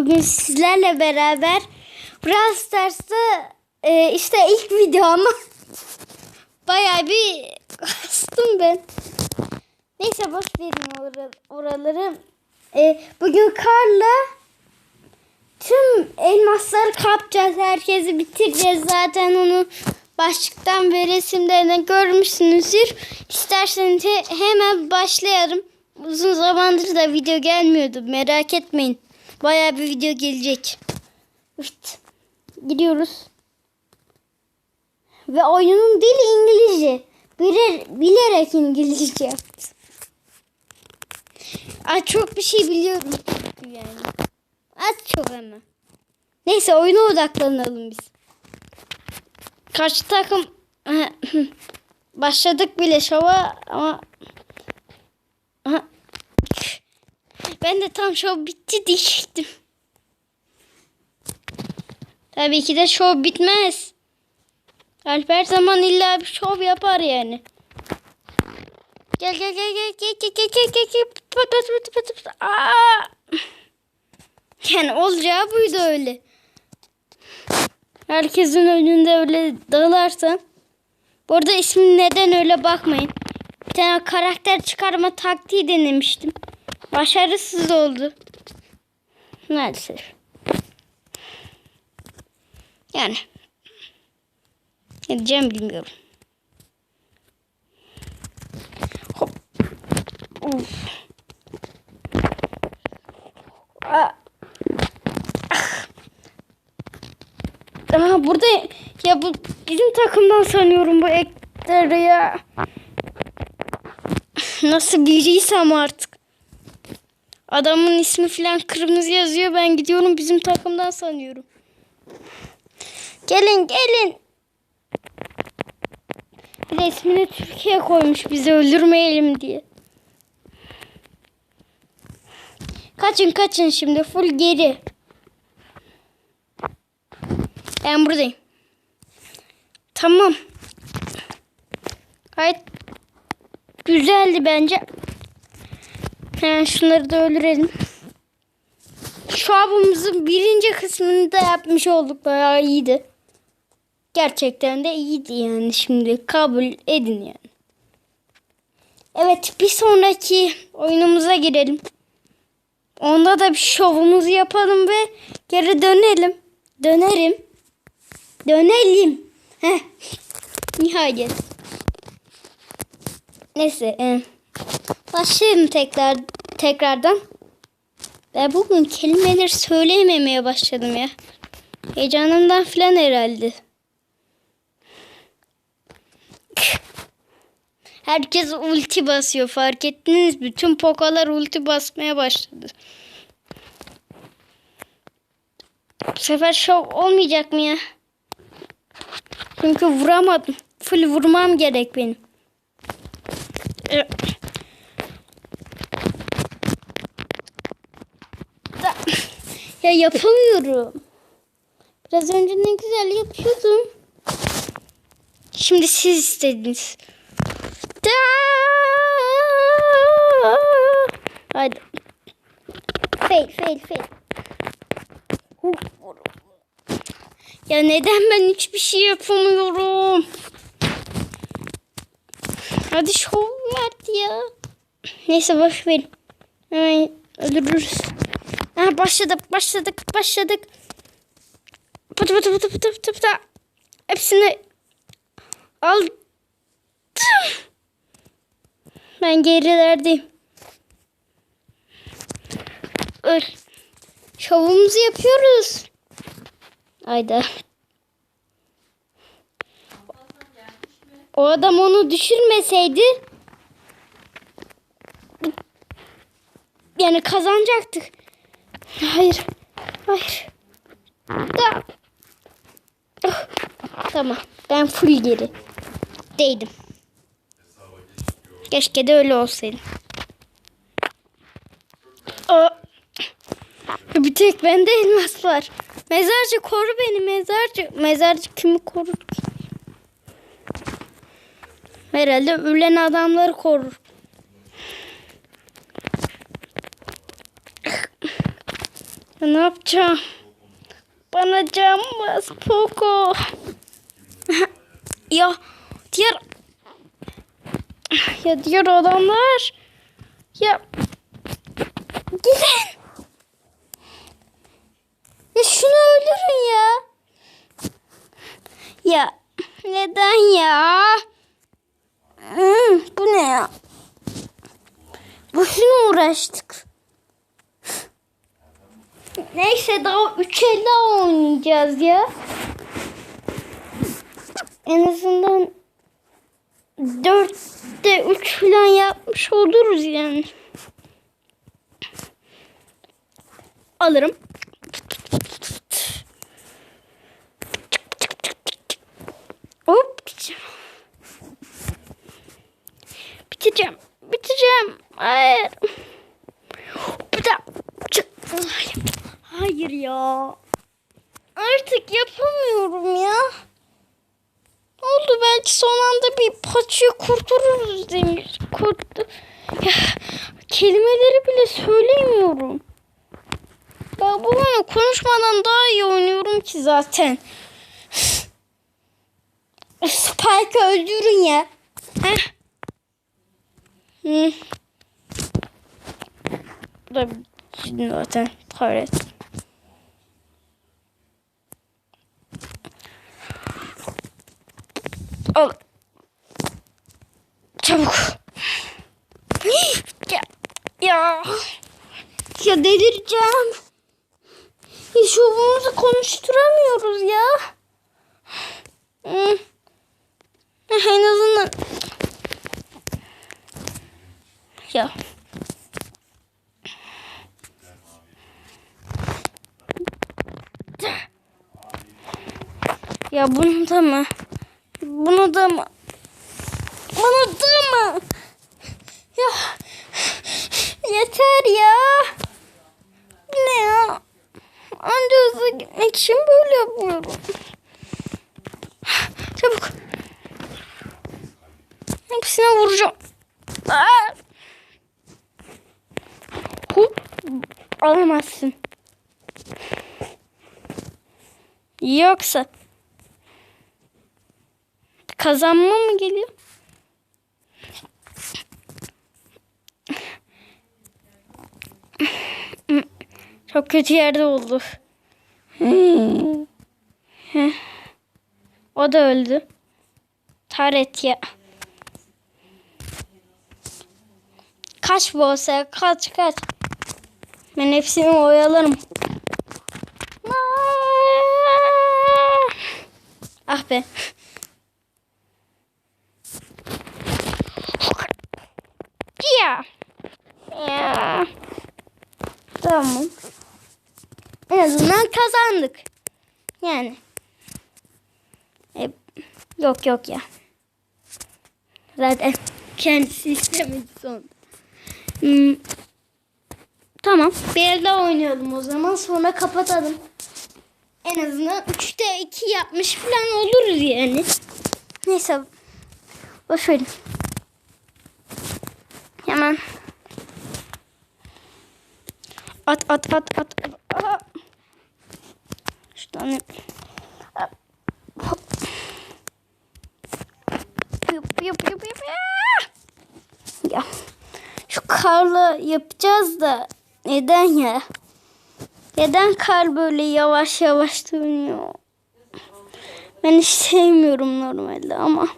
bugün sizlerle beraber Brawl Stars'ta e, işte ilk video ama bayağı bir kastım ben. Neyse boş verin or- oraları. E, bugün Karla tüm elmasları kapacağız. Herkesi bitireceğiz. Zaten onu başlıktan ve resimlerden görmüşsünüzdür. İsterseniz he- hemen başlayalım. Uzun zamandır da video gelmiyordu. Merak etmeyin. Bayağı bir video gelecek. Evet. Gidiyoruz. Ve oyunun dili İngilizce. Bilir, bilerek İngilizce yaptı. Ay çok bir şey biliyorum yani. Az çok ama. Neyse oyuna odaklanalım biz. Karşı takım başladık bile şova ama Aha. Ben de tam şov bitti diyecektim. Tabii ki de şov bitmez. Alp her zaman illa bir şov yapar yani. Gel gel gel gel gel gel gel gel gel gel pıt pıt pıt pıt. Aa! Yani olacağı buydu öyle. Herkesin önünde öyle dağılarsan. Bu arada ismin neden öyle bakmayın. Bir tane karakter çıkarma taktiği denemiştim. Başarısız oldu. Maalesef. Yani. Ne diyeceğim bilmiyorum. Hop. Uf. Aa. Ah. Burada ya bu bizim takımdan sanıyorum bu ekleri ya. Nasıl biriysem artık. Adamın ismi falan kırmızı yazıyor. Ben gidiyorum bizim takımdan sanıyorum. Gelin gelin. Resmini Türkiye koymuş bizi öldürmeyelim diye. Kaçın kaçın şimdi full geri. Ben buradayım. Tamam. Gayet güzeldi bence. Hemen şunları da öldürelim. Şu abimizin birinci kısmını da yapmış olduk. Bayağı iyiydi. Gerçekten de iyiydi yani şimdi kabul edin yani. Evet bir sonraki oyunumuza girelim. Onda da bir şovumuzu yapalım ve geri dönelim. Dönerim. Dönelim. Heh. Nihayet. Neyse. E, başlayalım tekrar tekrardan. Ben bugün kelimeleri söyleyememeye başladım ya. Heyecanımdan falan herhalde. Herkes ulti basıyor fark ettiniz? Tüm pokalar ulti basmaya başladı. Bu sefer şov olmayacak mı ya? Çünkü vuramadım. Full vurmam gerek benim. Ee, Da- Ya yapamıyorum. Biraz önce ne güzel yapıyordum. Şimdi siz istediniz. Da! Hadi. Fail, fail, fail. Ya neden ben hiçbir şey yapamıyorum? Hadi şov verdi ya. Neyse boş verin. Hemen öldürürüz. Ha, başladık, başladık, başladık. Pıtı pıtı pıtı pıtı pıtı pıtı. Hepsini aldım. Ben gerilerdeyim. Öl. Şovumuzu yapıyoruz. Ayda. O adam onu düşürmeseydi yani kazanacaktık. Hayır. Hayır. Ah, Tamam. Ben full geri. Değdim. Keşke de öyle olsaydı. Bir tek bende elmas var. Mezarcı koru beni mezarcı. Mezarcı kimi korur ki? Herhalde ölen adamları korur. Ben ne yapacağım? Bana cam bas Poco. ya diğer ya diğer adamlar ya gidin. Ya şunu öldürün ya. Ya neden ya? Hmm, bu ne ya? Boşuna uğraştık. Neyse daha 3 el daha oynayacağız ya. En azından 4'te 3 falan yapmış oluruz yani. Alırım. Hop. Bitireceğim. Bitireceğim. Hayır. Bir daha. Hayır ya. Artık yapamıyorum ya. Ne oldu belki son anda bir paçayı kurtarırız demiş. Kurtu. Ya, kelimeleri bile söyleyemiyorum. Ya bu bana konuşmadan daha iyi oynuyorum ki zaten. Spike'ı öldürün ya. Heh. Bu da zaten taret. Al. Çabuk. Ya. Ya. Ya delireceğim. Yolumuzu konuşturamıyoruz ya. Hı. En azından. Ya. Ya bunu da mı? Bunu da mı? Bunu da mı? Ya yeter ya. Ne ya? Anca hızlı gitmek için böyle yapıyorum. Çabuk. Hepsine vuracağım. Aa! Hop. Alamazsın. Yoksa kazanma mı geliyor? Çok kötü yerde oldu. O da öldü. Taret ya. Kaç boss'a kaç kaç. Ben hepsini oyalarım. Ah be. Ya. Ya. Tamam. En azından kazandık. Yani. E, yok yok ya. Zaten kendisi istemedi son. Hmm. Tamam. Bir el daha oynayalım o zaman. Sonra kapatalım. En azından 3'te 2 yapmış falan oluruz yani. Neyse. Boş verin. Hemen. At at at at. Şuradan hep. Yup yup yup yup. Ya. Şu karla yapacağız da neden ya? Neden kar böyle yavaş yavaş dönüyor? Ben hiç sevmiyorum normalde ama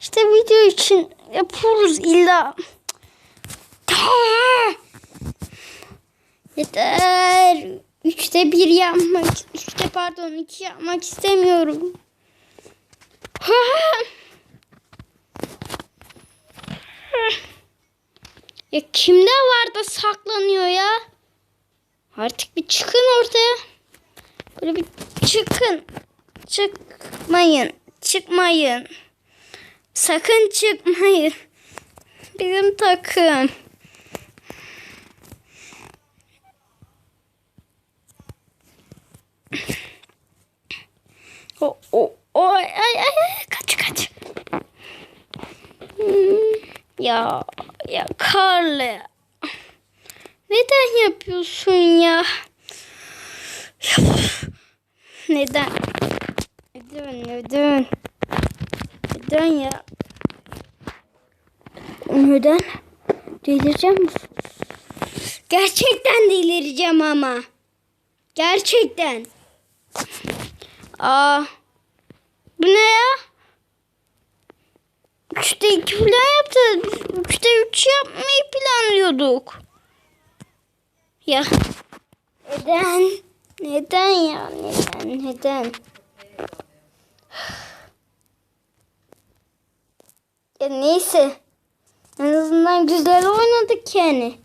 işte video için yapıyoruz illa. Yeter. Üçte bir yapmak, üçte pardon iki yapmak istemiyorum. ya kimde var da saklanıyor ya? Artık bir çıkın ortaya. Böyle bir çıkın. Çıkmayın. Çıkmayın. Sakın çıkmayın. Bizim takım. O, o, o, ay, ay, ay, kaç, kaç. Hmm, ya, ya Karlı. Neden yapıyorsun ya? Neden? Neden? Neden? Neden ya? Neden? Delireceğim mi? Gerçekten delireceğim ama. Gerçekten. Aa. Bu ne ya? Üçte iki falan yaptı. Biz üçte üç yapmayı planlıyorduk. Ya. Neden? Neden ya? Neden? Neden? Ya neyse. En azından güzel oynadık yani.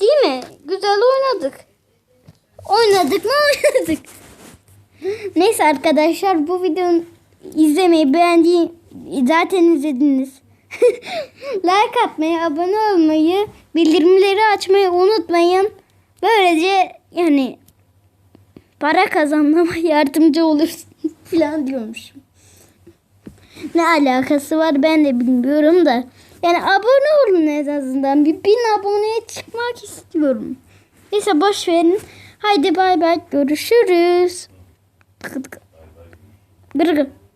Değil mi? Güzel oynadık. Oynadık mı oynadık. Neyse arkadaşlar bu videonu izlemeyi beğendiği zaten izlediniz. like atmayı, abone olmayı, bildirimleri açmayı unutmayın. Böylece yani para kazanmama yardımcı olursun falan diyormuşum. Ne alakası var ben de bilmiyorum da. Yani abone olun en azından. Bir bin aboneye çıkmak istiyorum. Neyse boş verin. Haydi bay bay görüşürüz. Gırgır.